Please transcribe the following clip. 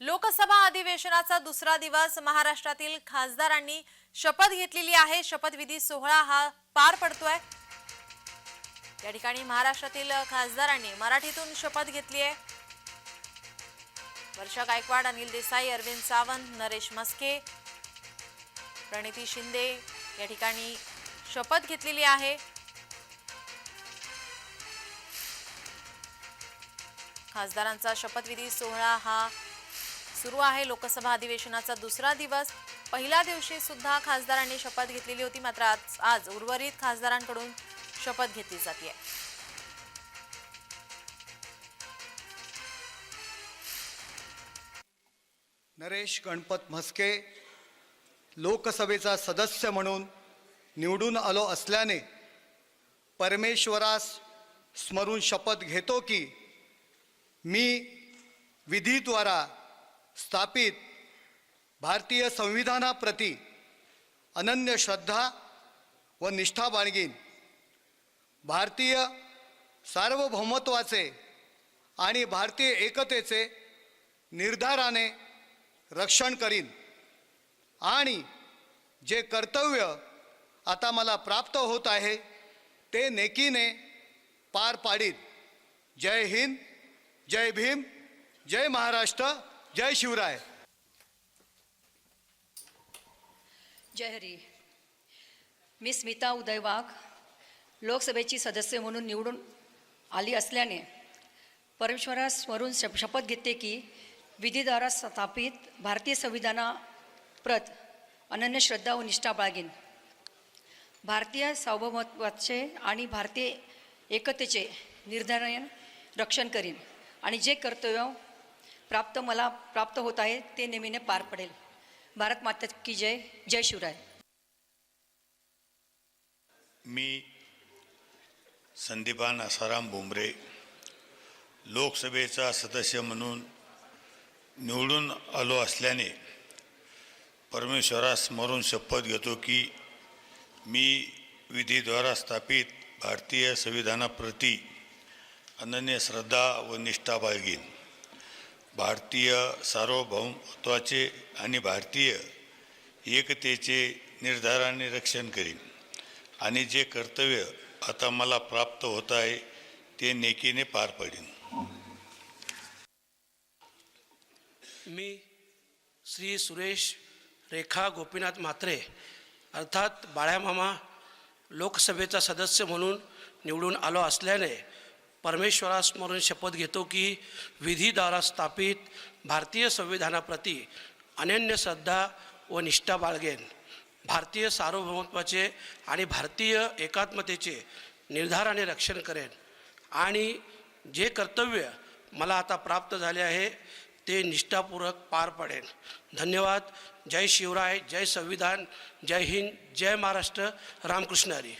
लोकसभा अधिवेशनाचा दुसरा दिवस महाराष्ट्रातील खासदारांनी शपथ घेतलेली आहे. शपथविधी सोहळा हा पार पडतोय. या ठिकाणी महाराष्ट्रातील खासदारांनी मराठीतून शपथ घेतली आहे. वर्षा गायकवाड अनिल देसाई अरविंद सावंत नरेश मस्के प्रणिती शिंदे या ठिकाणी शपथ घेतलेली आहे. खासदारांचा शपथविधी सोहळा हा सुरू आहे लोकसभा अधिवेशनाचा दुसरा दिवस. पहिल्या दिवशी सुद्धा खासदारांनी शपथ घेतलेली होती मात्र आज आज उर्वरित खासदारांकडून शपथ घेतली जाते नरेश गणपत म्हस्के लोकसभेचा सदस्य म्हणून निवडून आलो असल्याने परमेश्वरास स्मरून शपथ घेतो की मी विधीद्वारा स्थापित भारतीय संविधानाप्रती अनन्य श्रद्धा व निष्ठा बाळगीन. भारतीय सार्वभौमत्वाचे आणि भारतीय एकतेचे निर्धाराने रक्षण करीन. आणि जे कर्तव्य आता मला प्राप्त होत आहे ते नेकीने पार पाडीत. जय हिंद जय भीम जय महाराष्ट्र जय शिवराय. जय हरी. मी स्मिता उदय वाघ लोकसभेची सदस्य म्हणून निवडून आली असल्याने परमेश्वरास स्मरून शप शपथ घेते की विधीद्वारा स्थापित भारतीय संविधानाप्रत अनन्य श्रद्धा व निष्ठा बाळगीन. भारतीय सार्वभौमत्वाचे आणि भारतीय एकतेचे निर्धारण रक्षण करीन आणि जे कर्तव्य प्राप्त मला प्राप्त होत आहे ते नेहमीने पार पडेल. भारत माता की जय जय शिवराय. मी संदीपान आसाराम बोंबरे लोकसभेचा सदस्य म्हणून निवडून आलो असल्याने परमेश्वरास स्मरून शपथ घेतो की मी विधीद्वारा स्थापित भारतीय संविधानाप्रती अनन्य श्रद्धा व निष्ठा बाळगीन. भारतीय सार्वभौमत्वाचे आणि भारतीय एकतेचे निर्धाराने रक्षण करीन. आणि जे कर्तव्य आता मला प्राप्त होत आहे ते नेकीने पार पडेन. मी श्री सुरेश रेखा गोपीनाथ म्हात्रे अर्थात बाळ्यामामा लोकसभेचा सदस्य म्हणून निवडून आलो असल्याने परमेश्वरासमोरून शपथ घेतो की विधीद्वारा स्थापित भारतीय संविधानाप्रती अनन्य श्रद्धा व निष्ठा बाळगेन. भारतीय सार्वभौमत्वाचे आणि भारतीय एकात्मतेचे निर्धाराने रक्षण करेन. आणि जे कर्तव्य मला आता प्राप्त झाले आहे ते निष्ठापूर्वक पार पडेन. धन्यवाद. जय शिवराय जय संविधान. जय हिंद. जय महाराष्ट्र. रामकृष्ण हरी.